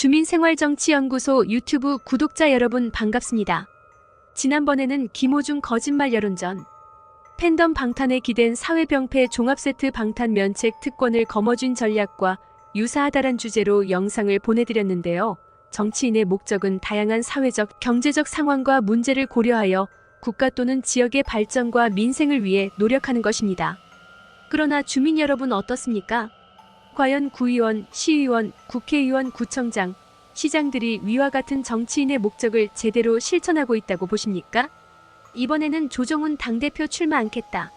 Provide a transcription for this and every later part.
주민생활정치연구소 유튜브 구독자 여러분 반갑습니다. 지난번에는 김호중 거짓말 여론전, 팬덤 방탄에 기댄 사회병폐 종합세트 방탄 면책 특권을 거머쥔 전략과 유사하다란 주제로 영상을 보내드렸는데요. 정치인의 목적은 다양한 사회적, 경제적 상황과 문제를 고려하여 국가 또는 지역의 발전과 민생을 위해 노력하는 것입니다. 그러나 주민 여러분 어떻습니까? 과연 구의원, 시의원, 국회의원, 구청장, 시장들이 위와 같은 정치인의 목적을 제대로 실천하고 있다고 보십니까? 이번에는 조정훈 당대표 출마 않겠다.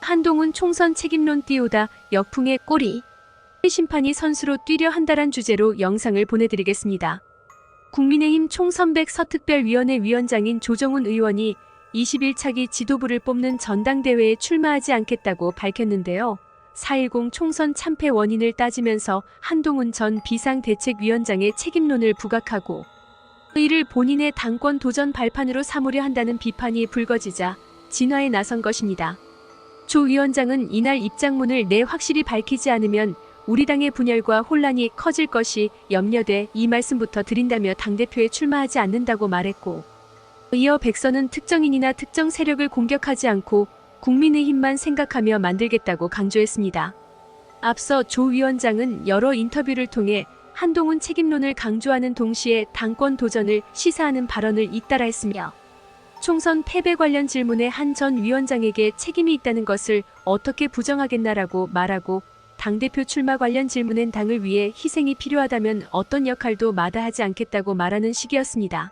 한동훈 총선 책임론 띄우다 역풍의 꼬리. 심판이 선수로 뛰려 한다란 주제로 영상을 보내드리겠습니다. 국민의힘 총선백 서특별위원회 위원장인 조정훈 의원이 21차기 지도부를 뽑는 전당대회에 출마하지 않겠다고 밝혔는데요. 4.10 총선 참패 원인을 따지면서 한동훈 전 비상대책위원장의 책임론을 부각하고 이를 본인의 당권 도전 발판으로 삼으려 한다는 비판이 불거지자 진화에 나선 것입니다. 조 위원장은 이날 입장문을 내 확실히 밝히지 않으면 우리 당의 분열과 혼란이 커질 것이 염려돼 이 말씀부터 드린다며 당대표에 출마하지 않는다고 말했고 이어 백선은 특정인이나 특정 세력을 공격하지 않고 국민의힘만 생각하며 만들겠다고 강조했습니다. 앞서 조 위원장은 여러 인터뷰를 통해 한동훈 책임론을 강조하는 동시에 당권 도전을 시사하는 발언을 잇따라 했으며 총선 패배 관련 질문에 한 전 위원장에게 책임이 있다는 것을 어떻게 부정하겠나라고 말하고 당대표 출마 관련 질문엔 당을 위해 희생이 필요하다면 어떤 역할도 마다하지 않겠다고 말하는 식이었습니다.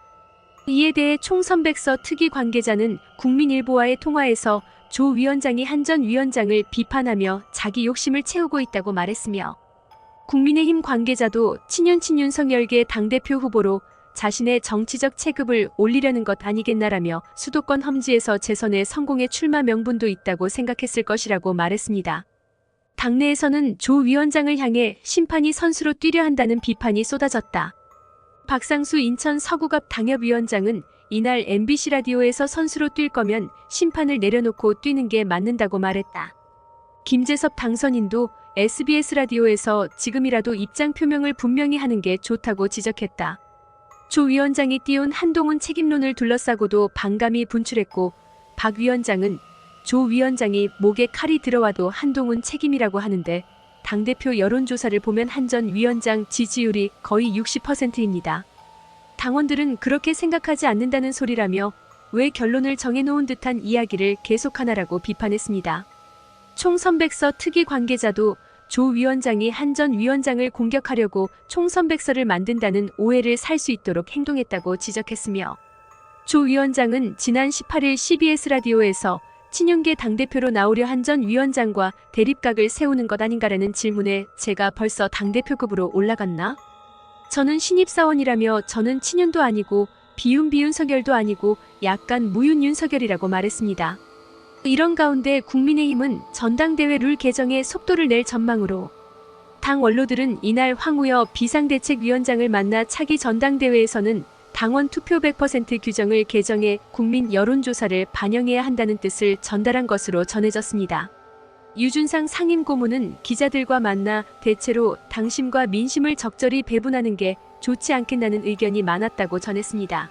이에 대해 총선 백서 특위 관계자는 국민일보와의 통화에서 조 위원장이 한 전 위원장을 비판하며 자기 욕심을 채우고 있다고 말했으며 국민의힘 관계자도 친윤 친윤석열계 당대표 후보로 자신의 정치적 체급을 올리려는 것 아니겠나라며 수도권 험지에서 재선에 성공의 출마 명분도 있다고 생각했을 것이라고 말했습니다. 당내에서는 조 위원장을 향해 심판이 선수로 뛰려 한다는 비판이 쏟아졌다. 박상수 인천 서구갑 당협위원장은 이날 MBC 라디오에서 선수로 뛸 거면 심판을 내려놓고 뛰는 게 맞는다고 말했다. 김재섭 당선인도 SBS 라디오에서 지금이라도 입장 표명을 분명히 하는 게 좋다고 지적했다. 조 위원장이 띄운 한동훈 책임론을 둘러싸고도 반감이 분출했고 박 위원장은 조 위원장이 목에 칼이 들어와도 한동훈 책임이라고 하는데 당대표 여론조사를 보면 한전 위원장 지지율이 거의 60%입니다. 당원들은 그렇게 생각하지 않는다는 소리라며 왜 결론을 정해놓은 듯한 이야기를 계속하나라고 비판했습니다. 총선백서 특위 관계자도 조 위원장이 한 전 위원장을 공격하려고 총선백서를 만든다는 오해를 살 수 있도록 행동했다고 지적했으며 조 위원장은 지난 18일 CBS 라디오에서 친윤계 당대표로 나오려 한 전 위원장과 대립각을 세우는 것 아닌가라는 질문에 제가 벌써 당대표급으로 올라갔나? 저는 신입사원이라며 저는 친윤도 아니고 비윤 비윤 서결도 아니고 약간 무윤 윤석열이라고 말했습니다. 이런 가운데 국민의힘은 전당대회 룰 개정에 속도를 낼 전망으로 당 원로들은 이날 황우여 비상대책위원장을 만나 차기 전당대회에서는 당원 투표 100% 규정을 개정해 국민 여론조사를 반영해야 한다는 뜻을 전달한 것으로 전해졌습니다. 유준상 상임 고문은 기자들과 만나 대체로 당심과 민심을 적절히 배분하는 게 좋지 않겠다는 의견이 많았다고 전했습니다.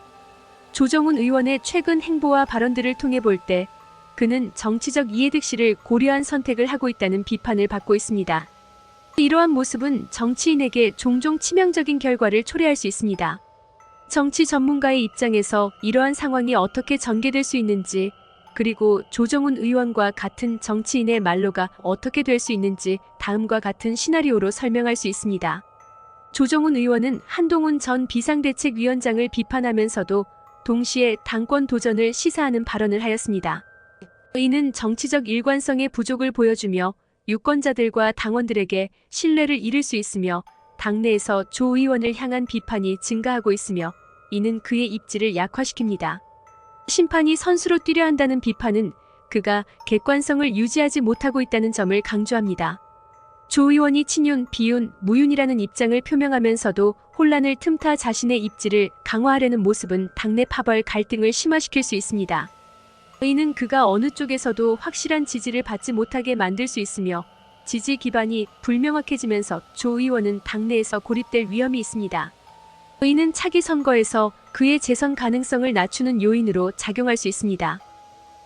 조정훈 의원의 최근 행보와 발언들을 통해 볼 때 그는 정치적 이해득실을 고려한 선택을 하고 있다는 비판을 받고 있습니다. 이러한 모습은 정치인에게 종종 치명적인 결과를 초래할 수 있습니다. 정치 전문가의 입장에서 이러한 상황이 어떻게 전개될 수 있는지 그리고 조정훈 의원과 같은 정치인의 말로가 어떻게 될 수 있는지 다음과 같은 시나리오로 설명할 수 있습니다. 조정훈 의원은 한동훈 전 비상대책위원장을 비판하면서도 동시에 당권 도전을 시사하는 발언을 하였습니다. 이는 정치적 일관성의 부족을 보여주며 유권자들과 당원들에게 신뢰를 잃을 수 있으며 당내에서 조 의원을 향한 비판이 증가하고 있으며 이는 그의 입지를 약화시킵니다. 심판이 선수로 뛰려 한다는 비판은 그가 객관성을 유지하지 못하고 있다는 점을 강조합니다. 조 의원이 친윤, 비윤, 무윤이라는 입장을 표명하면서도 혼란을 틈타 자신의 입지를 강화하려는 모습은 당내 파벌 갈등을 심화시킬 수 있습니다. 이는 그가 어느 쪽에서도 확실한 지지를 받지 못하게 만들 수 있으며 지지 기반이 불명확해지면서 조 의원은 당내에서 고립될 위험이 있습니다. 이는 차기 선거에서 그의 재선 가능성을 낮추는 요인으로 작용할 수 있습니다.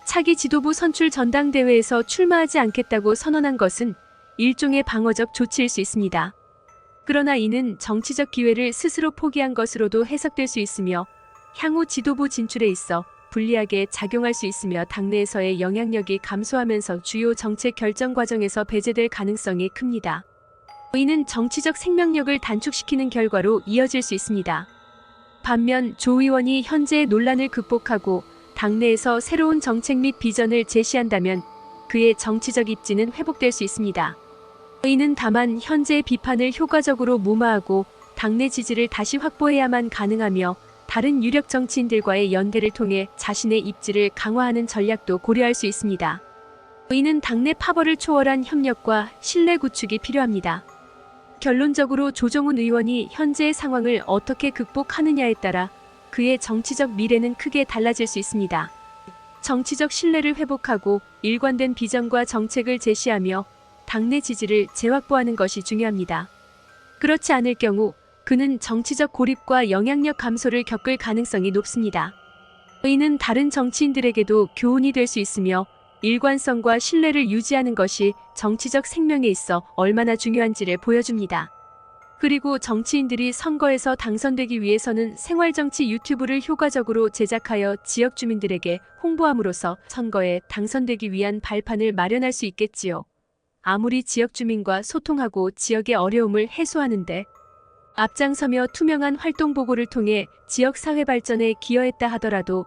차기 지도부 선출 전당대회에서 출마하지 않겠다고 선언한 것은 일종의 방어적 조치일 수 있습니다. 그러나 이는 정치적 기회를 스스로 포기한 것으로도 해석될 수 있으며 향후 지도부 진출에 있어 불리하게 작용할 수 있으며 당내에서의 영향력이 감소하면서 주요 정책 결정 과정에서 배제될 가능성이 큽니다. 이는 정치적 생명력을 단축시키는 결과로 이어질 수 있습니다. 반면 조 의원이 현재의 논란을 극복하고 당내에서 새로운 정책 및 비전을 제시한다면 그의 정치적 입지는 회복될 수 있습니다. 이는 다만 현재의 비판을 효과적으로 무마하고 당내 지지를 다시 확보해야만 가능하며 다른 유력 정치인들과의 연대를 통해 자신의 입지를 강화하는 전략도 고려할 수 있습니다. 이는 당내 파벌을 초월한 협력과 신뢰 구축이 필요합니다. 결론적으로 조정훈 의원이 현재의 상황을 어떻게 극복하느냐에 따라 그의 정치적 미래는 크게 달라질 수 있습니다. 정치적 신뢰를 회복하고 일관된 비전과 정책을 제시하며 당내 지지를 재확보하는 것이 중요합니다. 그렇지 않을 경우 그는 정치적 고립과 영향력 감소를 겪을 가능성이 높습니다. 이는 다른 정치인들에게도 교훈이 될 수 있으며 일관성과 신뢰를 유지하는 것이 정치적 생명에 있어 얼마나 중요한지를 보여줍니다. 그리고 정치인들이 선거에서 당선되기 위해서는 생활정치 유튜브를 효과적으로 제작하여 지역 주민들에게 홍보함으로써 선거에 당선되기 위한 발판을 마련할 수 있겠지요. 아무리 지역 주민과 소통하고 지역의 어려움을 해소하는데 앞장서며 투명한 활동 보고를 통해 지역 사회 발전에 기여했다 하더라도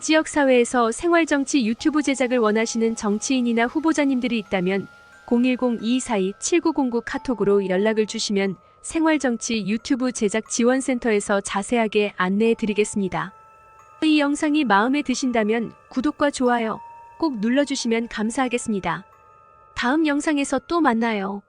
지역사회에서 생활정치 유튜브 제작을 원하시는 정치인이나 후보자님들이 있다면 010-242-7909 카톡으로 연락을 주시면 생활정치 유튜브 제작 지원센터에서 자세하게 안내해 드리겠습니다. 이 영상이 마음에 드신다면 구독과 좋아요 꼭 눌러주시면 감사하겠습니다. 다음 영상에서 또 만나요.